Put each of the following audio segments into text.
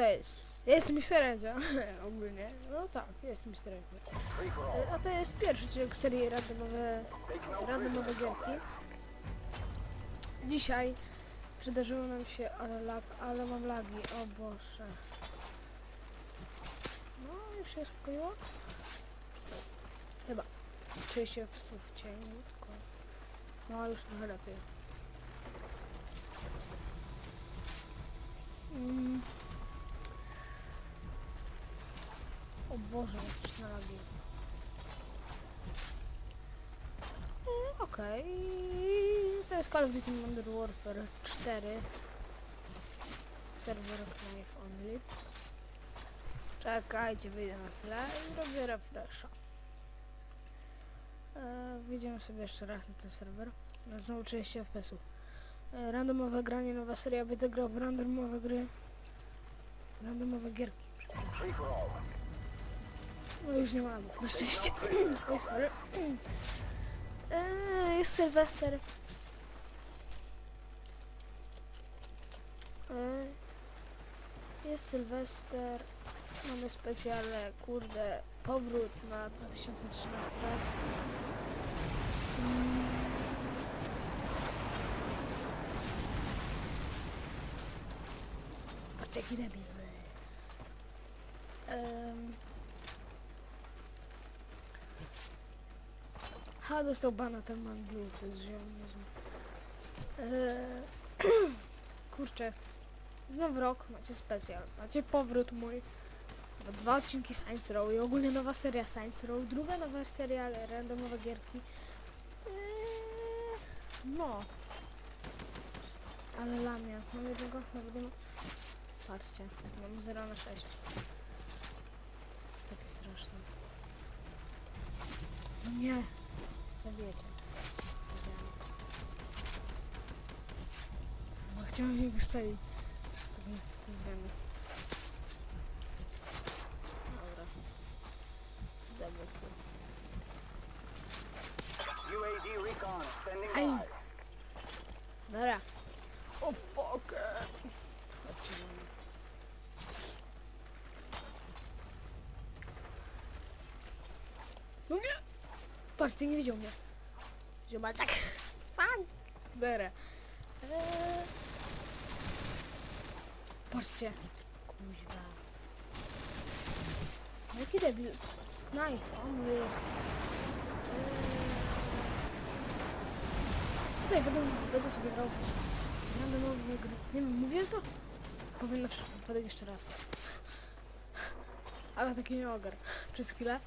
to jest? Jest Mr. Edzio, ogólnie. No tak, jest. Edzio. E, A to jest pierwszy odcinek serii randomowe, randomowe gierki. Dzisiaj przydarzyło nam się, ale lag, ale mam lagi, o Boże. No, już się uspokoiło? Chyba. Czuję się w, w cieniutko. No, już trochę lepiej. Mm. O Boże, jakieś nagi. E, Okej, to jest Call of Duty Modern Warfare 4. Serwer Knife Only. Czekajcie, wyjdę na chwilę i robię refresha. E, sobie jeszcze raz na ten serwer. No, Znowu 30 FPS-ów. E, randomowe granie, nowa seria, będę grał w randomowe gry. Randomowe gierki. No już nie mam, na szczęście. Oj, sorry. Eee, jest Sylwester. Eee, jest Sylwester. Mamy specjalne, kurde, powrót na 2013 rok. Patrz jaki debil. Ha, dostał bana ten man to jest niezły. Eee, kurczę. Znowu rok, macie specjal, macie powrót mój. Dwa odcinki Science Row i ogólnie nowa seria Science Row, druga nowa seria ale randomowe gierki. Eee, no. Ale lamia. Mam jednego? Nie ma. Patrzcie, mam 0 na 6. jest takie straszne. No nie. Zabijecie. Bo chciałem w niego strzelić. Już to nie nie wiemy. Dobra. Kill. UAV recon standing Aj. by. Dobra. O fuck. Do mnie. No nie! Patrzcie, nie widział mnie. Ziobaczek. Fan. Dobra. Eee. Patrzcie. Kuźwa. No Jaki debil. S- s- Knife, on. Eee. Tutaj będę, będę sobie grał randomowe gry. Nie wiem, mówiłem to? Powiem na wszelki wypadek jeszcze raz. Ale taki nie ogar. Przez chwilę.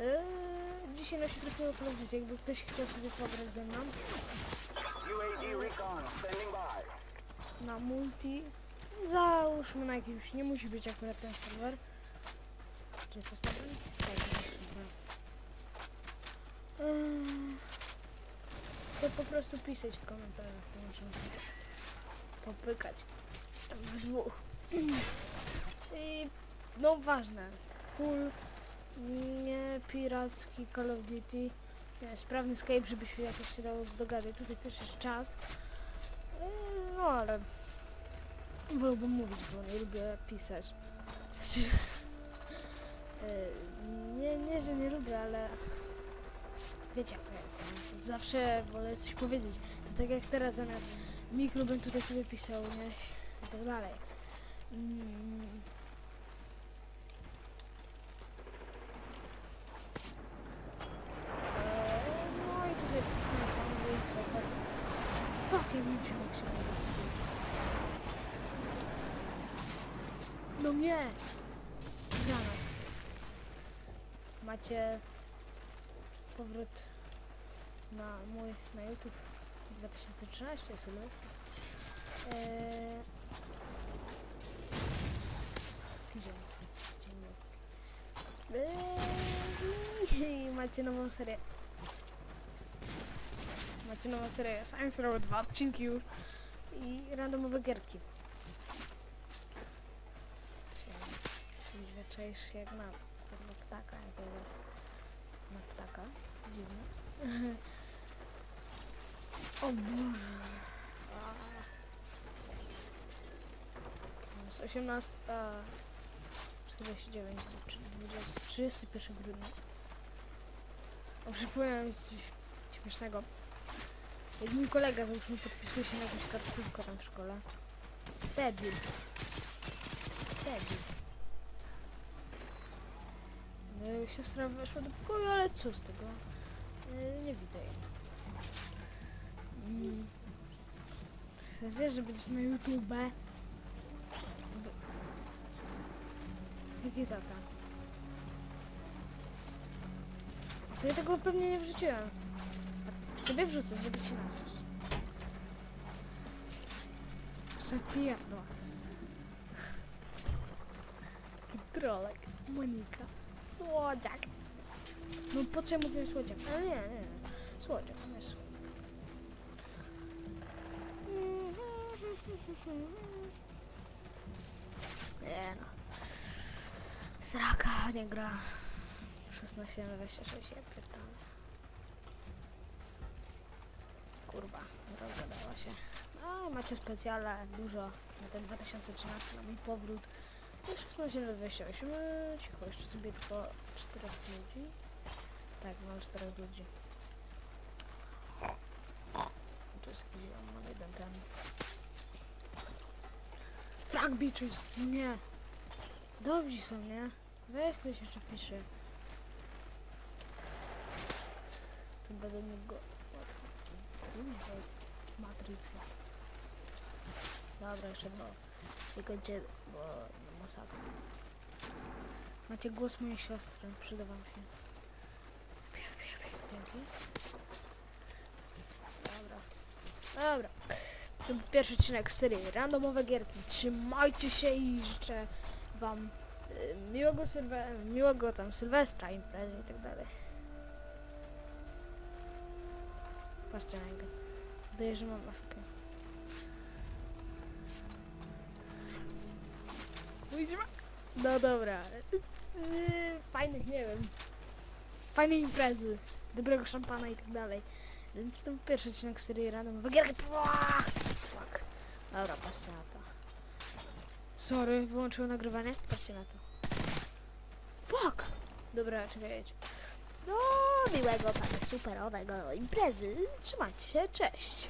Eee, dzisiaj nam się trafiło Duty. Jakby ktoś chciał sobie pograć ze mną UAV recon standing by. na multi. Załóżmy na jakimś, nie musi być akurat ten serwer. Czy to serwer? Tak, to. Eee, to po prostu pisać w komentarzach, to możemy popykać w dwóch. I no ważne, full, nie piracki Call of Duty, nie, sprawny Skype, żeby się jakoś się dało dogadać. Tutaj też jest czat. Eee, No ale wolałbym mówić, bo nie lubię pisać. Eee, nie, nie, że nie lubię, ale wiecie jak to jest. Zawsze wolę coś powiedzieć. To tak jak teraz zamiast mikro bym tutaj sobie pisał, nie? I tak dalej. Mm. Eee, No i tutaj jest knajpa, super. Fuck, jak mi się maksymalnie No nie! Granat. Macie powrót na mój, na YouTube 2013 Sylwester. Eee... Eee... I macie nową serię. Macie nową serię Science Row 2 odcinki już i randomowe gierki. Czaisz jak na, na ptaka, jakiego na ptaka. Dziwne. o Boże. A. 18. 49, czy 20, 31 grudnia. O, przypomniałem coś śmiesznego. Mój kolega załóżmy podpisuje się na jakąś kartkówkę tam w szkole. Debil. Debil. No, siostra weszła do pokoju, ale co z tego? Yy, nie widzę jej. Mm. Wiesz, że będziesz na YouTube? B- Jaki tata? To ja tego pewnie nie wrzuciłem. Ciebie wrzucę, żeby ci nazwać. Zapierdol. Trolek. Monika. Słodziak. No po co ja mówię słodziak? Ale nie, nie. Słodziak, nie słodziak. Nie no. Sraka nie gra. 16 na 26, ja pierdolę. Kurwa, rozgadała się. No, macie specjale, dużo. Na ten 2013, na mój powrót. I 16 na 28. Eee, Cicho, jeszcze sobie tylko 4 ludzi. Tak, mam 4 ludzi. Tu jest jakiś, on ma jeden ten. Frag bitches! Nie! Dobrzy są, nie? Weź ktoś jeszcze pisze. To będę mógł go łatwo. Umrzeć. Matrixy. Dobra, jeszcze dwa. I kończymy, bo Macie głos mojej siostry, przyda wam się. Dobra. Dobra. To był pierwszy odcinek serii randomowe gierki. Trzymajcie się i życzę wam y, miłego sylwe miłego tam sylwestra, imprezy i tak dalej. Patrzcie na niego. Wydaje, że mam Afrykę. No dobra. Yy, fajnych, nie wiem. Fajne imprezy. Dobrego szampana i tak dalej. Więc to był pierwszy odcinek serii randomowe gierki. Płach! Fuck. Dobra, patrzcie na to. Sorry, wyłączyłem nagrywanie. Patrzcie na to. Fuck! Dobra, czekajcie. No, miłego, pana superowego imprezy. Trzymajcie się, cześć.